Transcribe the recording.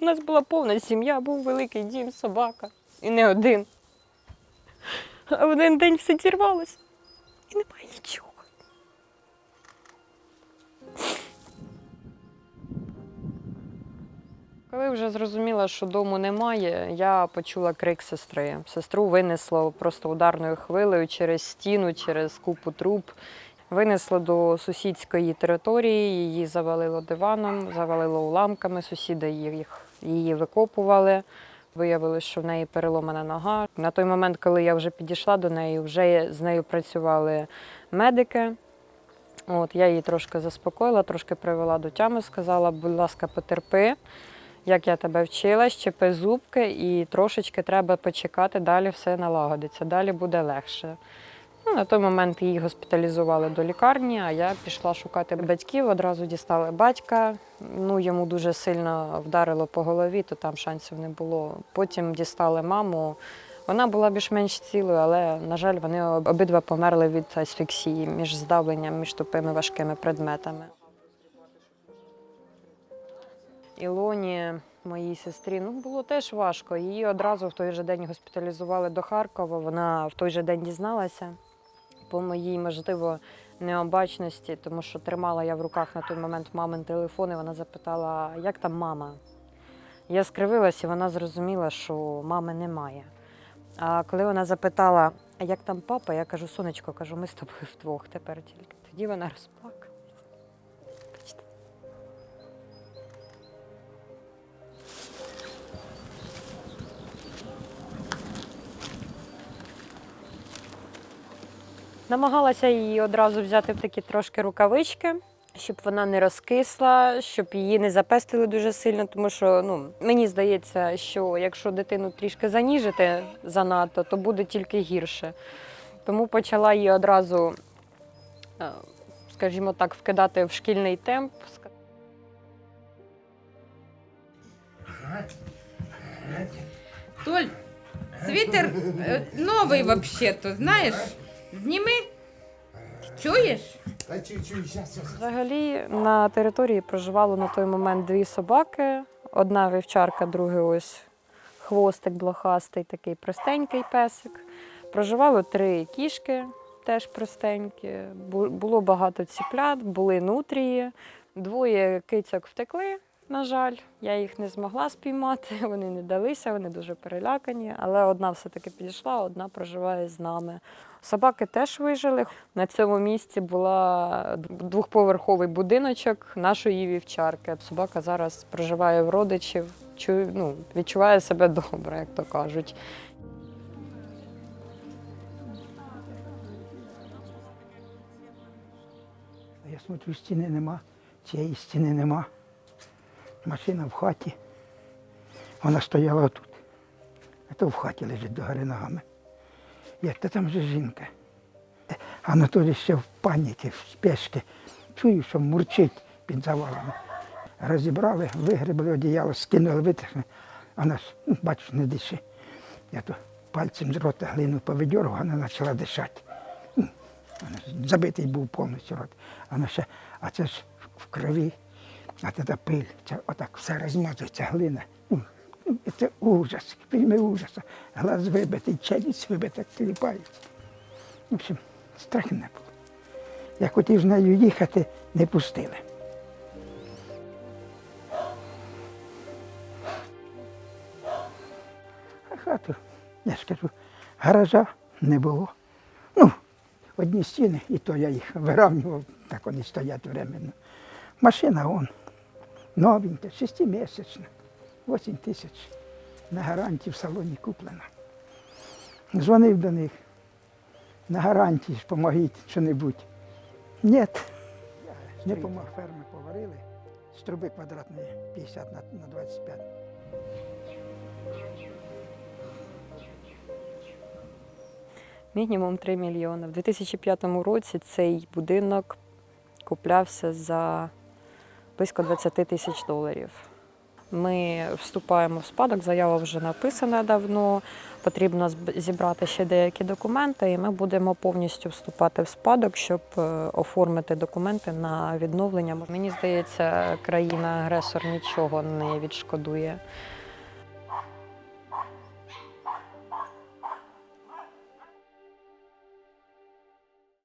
У нас була повна сім'я, був великий дім, собака. І не один. А в один день все зірвалося. І немає нічого. Коли вже зрозуміла, що дому немає, я почула крик сестри. Сестру винесло просто ударною хвилею через стіну, через купу труб. Винесло до сусідської території, її завалило диваном, завалило уламками. Сусіди їх, її викопували. Виявилось, що в неї переломана нога. На той момент, коли я вже підійшла до неї, вже з нею працювали медики. От, я її трошки заспокоїла, трошки привела до тями, сказала, будь ласка, потерпи, як я тебе вчила, щепи зубки і трошечки треба почекати, далі все налагодиться, далі буде легше. Ну, на той момент її госпіталізували до лікарні, а я пішла шукати батьків, одразу дістали батька. Ну, йому дуже сильно вдарило по голові, то там шансів не було. Потім дістали маму. Вона була більш-менш цілою, але, на жаль, вони обидва померли від асфіксії між здавленням, між тупими важкими предметами. Ілоні, моїй сестрі, ну було теж важко. Її одразу в той же день госпіталізували до Харкова. Вона в той же день дізналася по моїй, можливо, необачності, тому що тримала я в руках на той момент мамин телефон, і вона запитала, як там мама. Я скривилась, і вона зрозуміла, що мами немає. А коли вона запитала, як там папа, я кажу, сонечко, кажу, ми з тобою вдвох тепер тільки. Тоді вона розплакалась. Намагалася її одразу взяти в такі трошки рукавички, щоб вона не розкисла, щоб її не запестили дуже сильно, тому що ну, мені здається, що якщо дитину трішки заніжити занадто, то буде тільки гірше. Тому почала її одразу, е, скажімо так, вкидати в шкільний темп. Толь, свитер э, новый вообще-то, знаешь? Зніми. Чуєш? Та чую-чую, щас, щас. Взагалі на території проживало на той момент дві собаки. Одна вівчарка, другий ось хвостик блохастий, такий простенький песик. Проживало три кішки, теж простенькі. Було багато ціплят, були нутрії. Двоє кицьок втекли, на жаль. Я їх не змогла спіймати, вони не далися, вони дуже перелякані. Але одна все-таки підійшла, одна проживає з нами. Собаки теж вижили. На цьому місці була двохповерховий будиночок нашої вівчарки. Собака зараз проживає в родичів, чує, ну, відчуває себе добре, як то кажуть. Я смотрю, стіни нема, цієї стіни нема. Машина в хаті. Вона стояла отут. А то в хаті лежить догори ногами. Як то там же жінка. Анатолій ще в паніці, в спешці. Чую, що мурчить під завалами. Розібрали, вигребли одіяло, скинули, витягнули. Вона ж, ну, бачиш, не дише. Я то пальцем з рота глину повидьоргав, вона почала дишати. Забитий був повністю рот. Вона ще, а це ж в крові, а це та пиль, це отак все розмазується глина. Це ужас, фільми ужаса. Глаз вибитий, челюсть вибита, кліпається. В общем, страшне було. Я хотів з нею їхати, не пустили. А хату, я ж кажу, гаража не було. Ну, одні стіни, і то я їх виравнював, так вони стоять временно. Машина он, новенька, шестимісячна, 8 тисяч. На гарантії в салоні куплена. Дзвонив до них. На гарантії ж помогіть що-небудь. Ні. Не помог ферми поварили. З труби квадратної 50 на, на 25. Мінімум 3 мільйони. В 2005 році цей будинок куплявся за близько 20 тисяч доларів. Ми вступаємо в спадок, заява вже написана давно. Потрібно зібрати ще деякі документи, і ми будемо повністю вступати в спадок, щоб е, оформити документи на відновлення. Мені здається, країна-агресор нічого не відшкодує